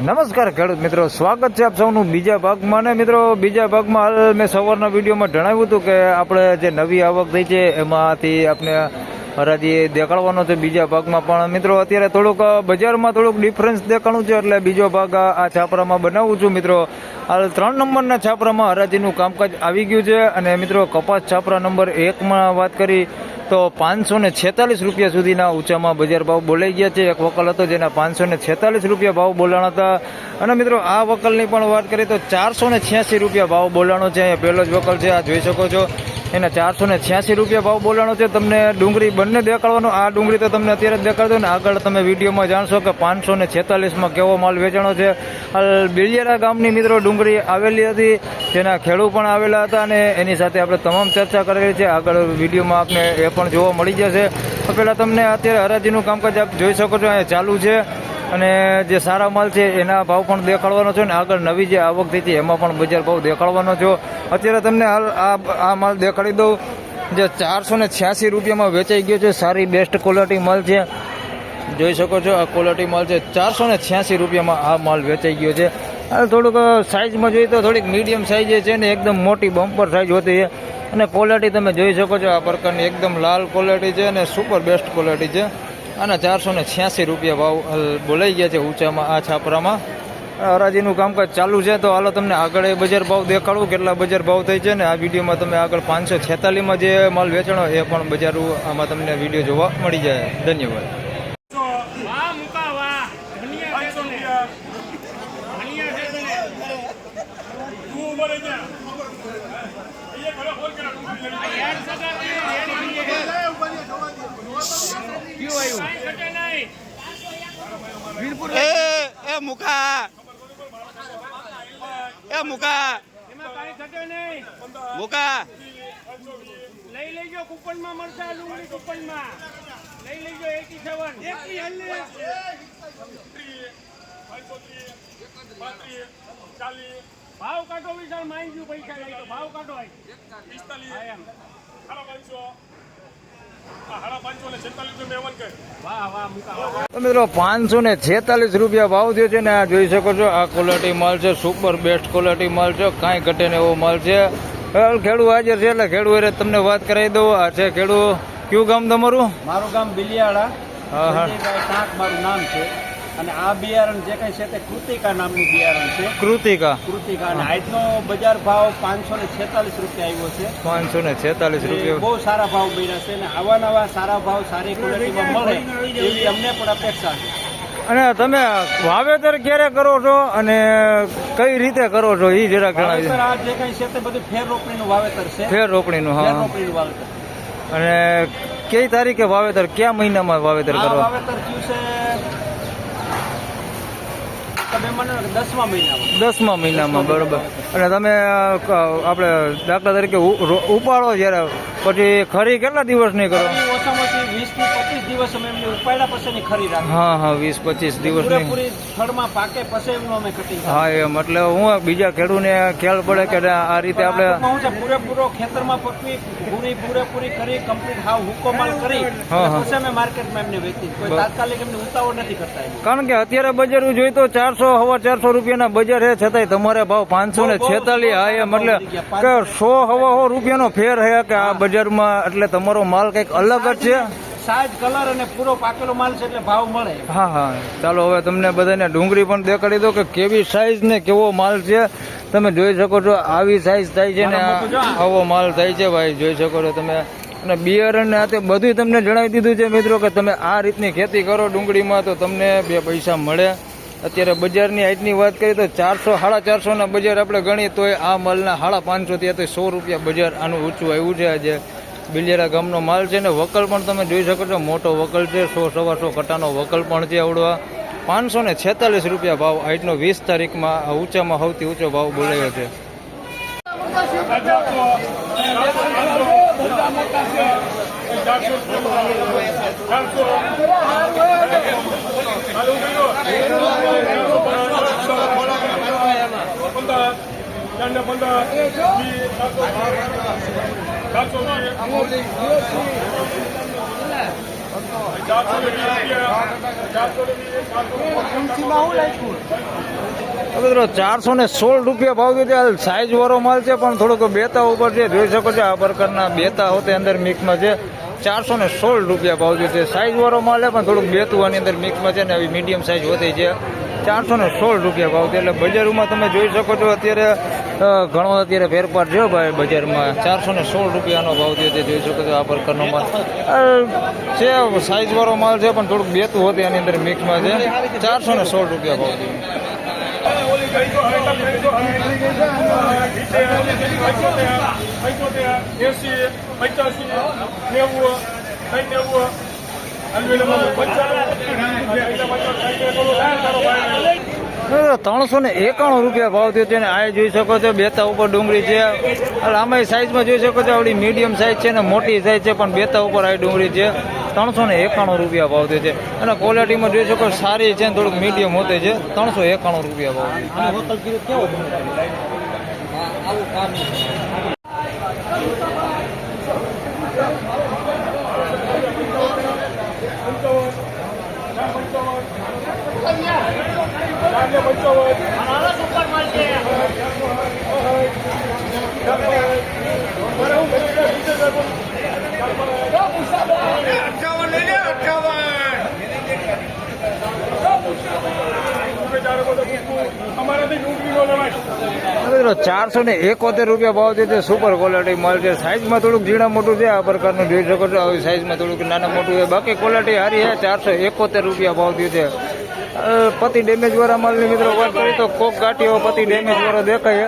નમસ્કાર ખેડૂત મિત્રો, સ્વાગત છે આપ સૌનું બીજા ભાગમાં. ને મિત્રો, બીજા ભાગમાં હાલ મેં સવારના વિડીયોમાં જણાવ્યું હતું કે આપણે જે નવી આવક થઈ છે, એમાંથી આપણે હરાજી દેખાડવાનો છે બીજા ભાગમાં. પણ મિત્રો, અત્યારે થોડુંક બજારમાં થોડુંક ડિફરન્સ દેખાણું છે, એટલે બીજો ભાગ આ છાપરામાં બનાવું છું મિત્રો. હાલ ત્રણ નંબરના છાપરામાં હરાજીનું કામકાજ આવી ગયું છે. અને મિત્રો, કપાસ છાપરા નંબર એકમાં વાત કરી. તો પાંચસો ને છેતાલીસ રૂપિયા સુધીના ઊંચામાં બજાર ભાવ બોલાઈ ગયા છે. એક વકલ હતો જેના પાંચસો ને છેતાલીસ રૂપિયા ભાવ બોલાણા હતા. અને મિત્રો, આ વકલની પણ વાત કરીએ તો ચારસો ને છ્યાસી રૂપિયા ભાવ બોલાણો છે. અહીંયા પહેલો જ વકલ છે. આ જોઈ શકો છો. એના ચારસો ને છ્યાસી રૂપિયા ભાવ બોલાણો છે. તમને ડુંગળી બંને દેખાડવાનો, આ ડુંગળી તો તમને અત્યારે જ દેખાડતો ને. આગળ તમે વિડીયોમાં જાણશો કે પાંચસો ને છેતાલીસમાં કેવો માલ વેચાણો છે. બિલિયારા ગામની મિત્રો ડુંગળી આવેલી હતી જેના ખેડૂત પણ આવેલા હતા અને એની સાથે આપણે તમામ ચર્ચા કરેલી છે. આગળ વિડીયોમાં આપને એ પણ જોવા મળી જશે. પહેલાં તમને અત્યારે હરાજીનું કામકાજ આપ જોઈ શકો છો. અહીંયા ચાલુ છે. અને જે સારા માલ છે, એના ભાવ પણ દેખાડવાનો છે ને આગળ નવી જે આવક થઈ છે, એમાં પણ બજાર ભાવ દેખાડવાનો છો. અત્યારે તમને હાલ આ માલ દેખાડી દઉં. જે ચારસો ને છ્યાસી રૂપિયામાં વેચાઈ ગયો છે, સારી બેસ્ટ ક્વોલિટી માલ છે. જોઈ શકો છો, આ ક્વોલિટી માલ છે. ચારસો ને છ્યાસી રૂપિયામાં આ માલ વેચાઈ ગયો છે. હાલ થોડુંક સાઇઝમાં જોઈએ તો થોડીક મીડિયમ સાઇઝ છે ને એકદમ મોટી બમ્પર સાઇઝ હોતી છે. અને ક્વોલિટી તમે જોઈ શકો છો, આ પ્રકારની એકદમ લાલ ક્વોલિટી છે અને સુપર બેસ્ટ ક્વોલિટી છે. અને ચારસો ને છ્યાસી રૂપિયા ભાવ બોલાઈ ગયા છે ઊંચામાં, આ છાપરામાં. હરાજીનું કામકાજ ચાલુ છે, તો હાલો તમને આગળ એ બજાર ભાવ દેખાડું, કેટલા બજાર ભાવ થઈ છે ને આ વિડીયોમાં તમે આગળ પાંચસો છેતાલીસમાં જે માલ વેચાણો એ પણ બજાર આમાં તમને વીડિયો જોવા મળી જાય. ધન્યવાદ વાહ મુકા વાહ ધનિયા છે તને ધનિયા છે તને યાર સગા તે એની બીજે કયું આવ્યું ઘટે નહીં એ એ મુકા એ મુકા મુકા લઈ લેજો કૂપનમાં મળશે આ ડુંગળી કૂપનમાં. લઈ લેજો એટી સેવન. ભાવ કાઢો વિશાલ માઈ ગયું પૈસા લઈ તો ભાવ કાઢો મિત્રો પાંચસો ને છેતાલીસ રૂપિયા ભાવ થયો છે ને આ જોઈ શકો છો આ ક્વોલિટી માલ છે સુપર બેસ્ટ ક્વોલિટી માલ છે કાંઈ ઘટે ને એવો માલ છે. હાલ હાજર છે એટલે ખેડૂત હારે તમને વાત કરાવી દઉં. આ છે ખેડૂત. કયું ગામ તમારું? મારું ગામ બિલિયાળા. હા, હા. મારું નામ છે. અને આ બિયારણ જે કઈ છે તે કૃતિકા નામનું બિયારણ છે. કૃતિકા. કૃતિકા. અને આજનો બજાર ભાવ પાંચસો ને છેતાલીસ રૂપિયા આવ્યો છે. પાંચસો ને છેતાલીસ રૂપિયા. બહુ સારા ભાવ બન્યા છે અને આવા નવા સારા ભાવ સારી ક્વોલિટીમાં મળે એવી અમને પણ અપેક્ષા છે. અને તમે વાવેતર ક્યારે કરો છો અને કઈ રીતે કરો છો? એ જરા જણાવી આ જે કઈ છે તે બધું ફેર રોપણીનું વાવેતર છે. ફેર રોપણીનું હા. રોપણીનું વાવેતર. અને કઈ તારીખે વાવેતર? કયા મહિનામાં વાવેતર કરો? વાવેતર થયું છે દસમા મહિનામાં. દસમા બરોબર. અને તમે આપણે દાખલા તરીકે ઉપાડો જ્યારે, પછી ખરી કેટલા દિવસની કરો? ઓછામાં ઓછી પચીસ દિવસ અમે એમને ઉપાડ્યા પછીની ખરી રાખી. હા હા વીસ પચીસ દિવસની. પૂરેપૂરી સ્થળમાં પાકે પછી એમનું અમે કટિંગ હા એમ એટલે હું બીજા ખેડૂતને ખ્યાલ પડે કે આ રીતે આપણે હું છે પૂરેપૂરો ખેતરમાં પકવી પૂરી પૂરેપૂરી કરી કમ્પ્લીટ હાવ હુક્કો માલ કરી હા, અને હા. પછી અમે માર્કેટમાં એમને વેચી કોઈ તાત્કાલિક એમને ઉતાવળ નથી કરતા કારણ કે અત્યારે બજાર જોઈએ તો ચારસો હવા ચારસો રૂપિયાના બજાર છે છતાંય તમારે ભાવ પાંચસો ને છેતાલીસ હા એમ એટલે કે સો હવા રૂપિયાનો ફેર છે કે આ બજારમાં એટલે તમારો માલ કંઈક અલગ જ છે? સાઈઝ કલર અને પૂરો પાકેલો માલ છે એટલે ભાવ મળે. હા હા. ચાલો હવે તમને બધાને ડુંગળી પણ દેખાડી દો કે કેવી સાઈઝ ને કેવો માલ છે. તમે જોઈ શકો છો આવી સાઈઝ થાય છે ને. આવો માલ થાય છે ભાઈ જોઈ શકો છો તમે. અને બિયર ને આ તે બધું તમને જણાવી દીધું છે મિત્રો કે તમે આ રીતની ખેતી કરો ડુંગળીમાં તો તમને બે પૈસા મળે. અત્યારે બજારની હાઈટની વાત કરીએ તો ચારસો સાડા ચારસોના બજાર આપણે ગણીએ તોય આ માલના સાડા પાંચસો થી તો સો રૂપિયા બજાર આનું ઊંચું આવ્યું છે આજે. બિલિયારા ગામનો માલ છે ને વકલ પણ તમે જોઈ શકો છો મોટો વકલ છે સો સવા સો કટાનો વકલ પણ છે આવડવા પાંચસો ને છેતાલીસ રૂપિયા ભાવ આજનો વીસ તારીખમાં ઊંચામાં સૌથી ઊંચો ભાવ બોલાયો છે પંદર પંદર મિત્રો, ચારસો ને સોળ રૂપિયા ભાવ કીધું. સાઈઝ વાળો માલ છે, પણ થોડોક બેતા ઉપર છે. જોઈ શકો છો આ પ્રકારના બેતા હોતે અંદર મિક્સમાં છે. ચારસો ને સોળ રૂપિયા ભાવ છે. સાઈઝ વાળો માલ પણ થોડુંક બેતું આની અંદર મિક્સમાં છે ને આવી મીડિયમ સાઈઝ હોતી છે. ચારસો ને સોળ રૂપિયા ભાવ છે. એટલે બજારમાં તમે જોઈ શકો છો, અત્યારે ઘણો અત્યારે ફેરફાર જો ભાઈ બજારમાં ચારસો ને સોળ રૂપિયાનો ભાવ થયો તે જોઈ શકો છો આ પ્રકારનો માલ છે સાઈઝવાળો માલ છે પણ થોડુંક બેતું હોતું એની અંદર મિક્સમાં છે ચારસો ને સોળ રૂપિયા ભાવ છે ત્રણસો ને એકાણું રૂપિયા ભાવ થયો છે અને આ જોઈ શકો છો બેતા ઉપર ડુંગળી છે. આમાં સાઈઝમાં જોઈ શકો છો આવડી મીડિયમ સાઈઝ છે ને મોટી સાઈઝ છે પણ બેતા ઉપર આવી ડુંગળી છે. ત્રણસો ને એકાણું રૂપિયા ભાવ થયો છે. અને ક્વોલિટીમાં જોઈ શકો છો સારી છે ને થોડુંક મીડિયમ હોતે છે. ત્રણસો એકાણું રૂપિયા ભાવ અમારાથી ડુંગળી નો લેવાય મિત્રો ચારસો ને એકોતેર રૂપિયા ભાવ છે તે સુપર ક્વોલિટી માલ છે. સાઈઝમાં થોડુંક ઝીણા મોટું છે આ પ્રકારનું જોઈ શકો છો. આવી સાઈઝમાં થોડુંક નાના મોટું છે. બાકી ક્વોલિટી સારી છે ચારસો એકોતેર રૂપિયા ભાવ થયું છે. પતિ ડેમેજ વાળા માલની મિત્રો વાત કરીએ તો કોક ગાંઠીઓ પતિ ડેમેજ વાળો દેખાય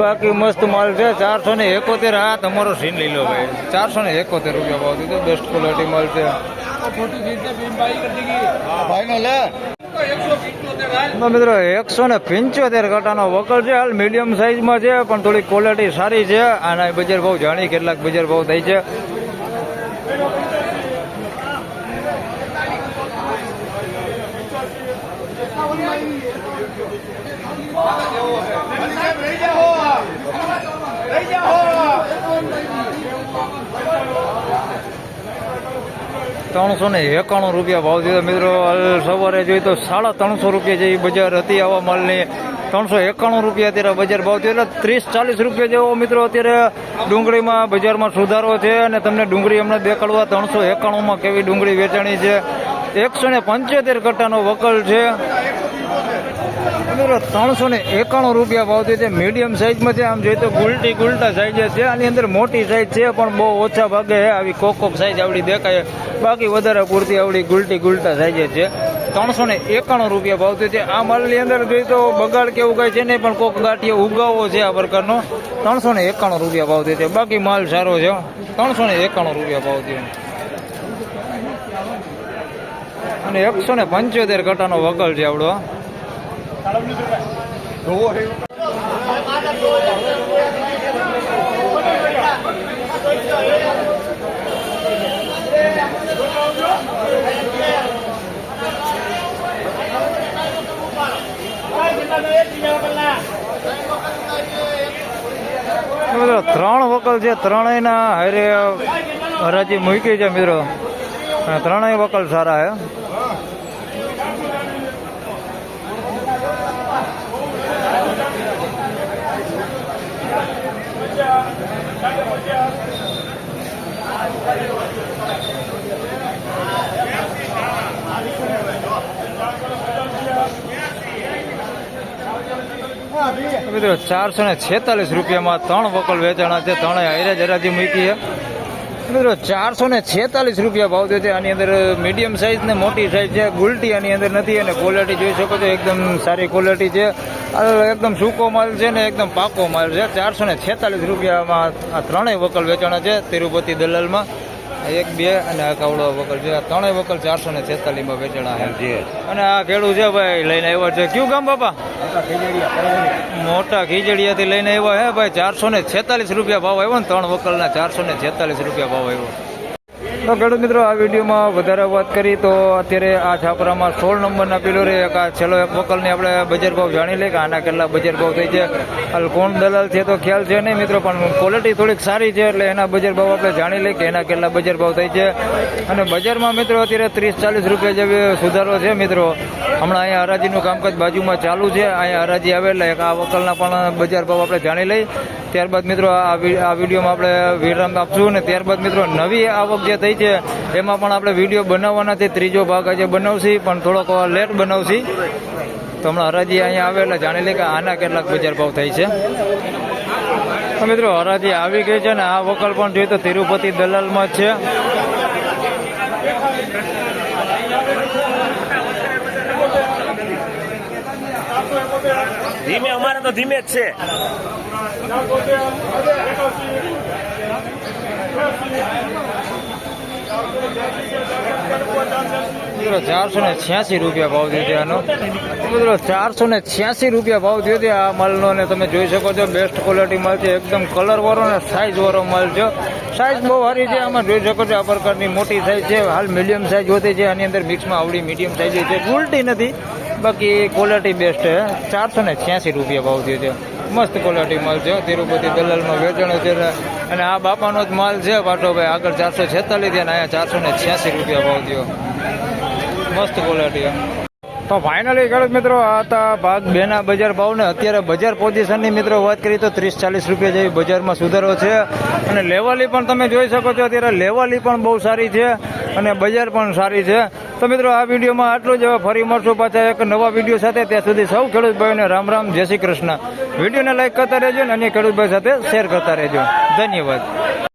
બાકી મસ્ત માલ છે ચારસો ને એકોતેર હા તમારો સીન લઈ લો ભાઈ. ચારસો ને એકોતેર રૂપિયા ભાવ દીધો બેસ્ટ ક્વોલિટી માલ છે. મિત્રો એકસો ને પંચોતેર કાંટાનો વકલ છે હાલ મીડિયમ સાઈઝમાં છે પણ થોડી ક્વોલિટી સારી છે. આના બજાર ભાવ જાણી કેટલાક બજાર ભાવ થાય છે. ત્રણસો ને એકાણું રૂપિયા ભાવ દીધો મિત્રો સવારે જોઈએ તો સાડા ત્રણસો રૂપિયા જેવી બજાર હતી આવા માલની. ત્રણસો એકાણું રૂપિયા અત્યારે બજાર ભાવ થયો. એટલે ત્રીસ ચાલીસ રૂપિયા જેવો મિત્રો અત્યારે ડુંગળીમાં બજારમાં સુધારો છે અને તમને ડુંગળી અમને દેખાડવા ત્રણસો એકાણુંમાં કેવી ડુંગળી વેચાણી છે. એકસો ને પંચોતેર કટ્ટાનો વકલ છે. મિત્રો ત્રણસો ને એકાણું રૂપિયા ભાવ છે. મીડિયમ સાઇઝમાં છે. આમ જોઈએ તો ગુલટી ગુલટા સાઈઝ છે. આની અંદર મોટી સાઇઝ છે, પણ બહુ ઓછા ભાગે આવી કોક કોક સાઈઝ આવડી દેખાય. બાકી વધારે પૂરતી આવડી ગુલટી ગુલટા સાઈઝ છે. ત્રણસો ને એકાણું રૂપિયા ભાવ છે. આ માલની અંદર જોઈએ તો બગાડ કેવું કાંઈ છે નહીં, પણ કોક ગાંઠીઓ ઉગાવો છે આ પ્રકારનો. ત્રણસો ને એકાણું રૂપિયા ભાવ છે. બાકી માલ સારો છે ત્રણસો ને એકાણું રૂપિયા ભાવ અને એકસો ને પંચોતેર કટાનો વગલ છે આવડો મિત્રો ત્રણ વકલ છે ત્રણેયના હારે હરાજી મૂકી છે મિત્રો. ત્રણેય વકલ સારા હે મિત્રો ચારસો ને છેતાલીસ રૂપિયામાં ત્રણ વકલ વેચાણા છે ત્રણે હાઈરેજ હરાજી મૂકી છે. મિત્રો ચારસો ને છેતાલીસ રૂપિયા ભાવ થયો છે. આની અંદર મીડિયમ સાઈઝ ને મોટી સાઇઝ છે. ગુલટી આની અંદર નથી અને ક્વોલિટી જોઈ શકો છો, એકદમ સારી ક્વોલિટી છે. એકદમ સૂકો માલ છે ને એકદમ પાકો માલ છે. ચારસો ને છેતાલીસ રૂપિયામાં આ ત્રણેય વકલ વેચાણા છે, તિરુપતિ દલાલમાં. એક બે અને આ કાવડો વકલ છે. ત્રણેય વકલ ચારસો ને છેતાલીસમાં વેચાણા છે. અને આ ખેડૂત છે ભાઈ લઈને આવ્યા છે. કયું ગામ બાપા? મોટા ખીજડીયાથી લઈને આવ્યા હે ભાઈ ચારસો ને છેતાલીસ રૂપિયા ભાવ આવ્યો ને ત્રણ વકલના ચારસો ને છેતાલીસ રૂપિયા ભાવ આવ્યો. તો ખેડૂત મિત્રો, આ વિડીયોમાં વધારે વાત કરી તો અત્યારે આ છાપરામાં સોળ નંબરના પિલો રે એક આ છેલ્લો એક વકલની આપણે બજાર ભાવ જાણી લઈએ કે આના કેટલા બજાર ભાવ થઈ છે. હાલ કોણ દલાલ છે તો ખ્યાલ છે નહીં મિત્રો, પણ ક્વોલિટી થોડીક સારી છે એટલે એના બજાર ભાવ આપણે જાણી લઈએ કે એના કેટલા બજાર ભાવ થઈ છે. અને બજારમાં મિત્રો, અત્યારે ત્રીસ ચાલીસ રૂપિયા જેવી સુધારો છે મિત્રો. હમણાં અહીંયા હરાજીનું કામકાજ બાજુમાં ચાલુ છે. અહીંયા હરાજી આવે એટલે આ વકલના પણ બજાર ભાવ આપણે જાણી લઈ ત્યારબાદ મિત્રો આ વિડીયોમાં આપણે વિરામ આપશું અને ત્યારબાદ મિત્રો નવી આવક જે થઈ છે, એમાં પણ આપણે વીડિયો બનાવવાના છે. ત્રીજો ભાગ આજે બનાવશી, પણ થોડોક લેટ બનાવશી. તો હમણાં હરાજી અહીંયા આવે એટલે જાણી લે કે આના કેટલાક બજાર ભાવ થાય છે. મિત્રો હરાજી આવી ગઈ છે ને આ વકલ પણ જોઈએ તો તિરુપતિ દલાલમાં જ છે. ધીમે, અમારે તો ધીમે જ છે. મિત્રો ચારસો ને છ્યાસી રૂપિયા ભાવ થયો આનો. મિત્રો ચારસો ને છ્યાસી રૂપિયા ભાવ થયો છે આ માલનો ને તમે જોઈ શકો છો બેસ્ટ ક્વોલિટી માલ છે. એકદમ કલર વાળો ને સાઇઝ વાળો માલ છે. સાઇઝ બહુ સારી છે, આમાં જોઈ શકો છો આ પ્રકારની મોટી સાઇઝ છે. હાલ મીડિયમ સાઇઝ હોતી છે, આની અંદર મિક્સમાં આવડી મીડિયમ સાઇઝ છે. ઉલટી નથી. બાકી ક્વોલિટી બેસ્ટ છે. ચારસો ને છ્યાસી રૂપિયા ભાવ થયો છે. મસ્ત ક્વોલિટી માલ છે. તિરુપતિ દલાલમાં વેચાણ છે અને આ બાપાનો જ માલ છે ભાઈ આગળ ચારસો છેતાલીસ અને અહીંયા ચારસો ને છ્યાસી રૂપિયા ભાવ થયો. મસ્ત ક્વોલિટી તો ફાઇનલી ખેડૂત મિત્રો, આ હતા ભાગ બે ના બજાર ભાવ ને અત્યારે બજાર પોઝિશનની મિત્રો વાત કરીએ તો ત્રીસ ચાલીસ રૂપિયા જેવી બજારમાં સુધારો છે. અને લેવાલી પણ તમે જોઈ શકો છો, અત્યારે લેવાલી પણ બહુ સારી છે અને બજાર પણ સારી છે. તો મિત્રો, આ વિડીયોમાં આટલું જ. ફરી મળશું પાછા એક નવા વીડિયો સાથે. ત્યાં સુધી સૌ ખેડૂત ભાઈઓને રામ રામ, જય શ્રી કૃષ્ણ. વિડીયોને લાઇક કરતા રહેજો અને અન્ય ખેડૂત ભાઈ સાથે શેર કરતા રહેજો. ધન્યવાદ.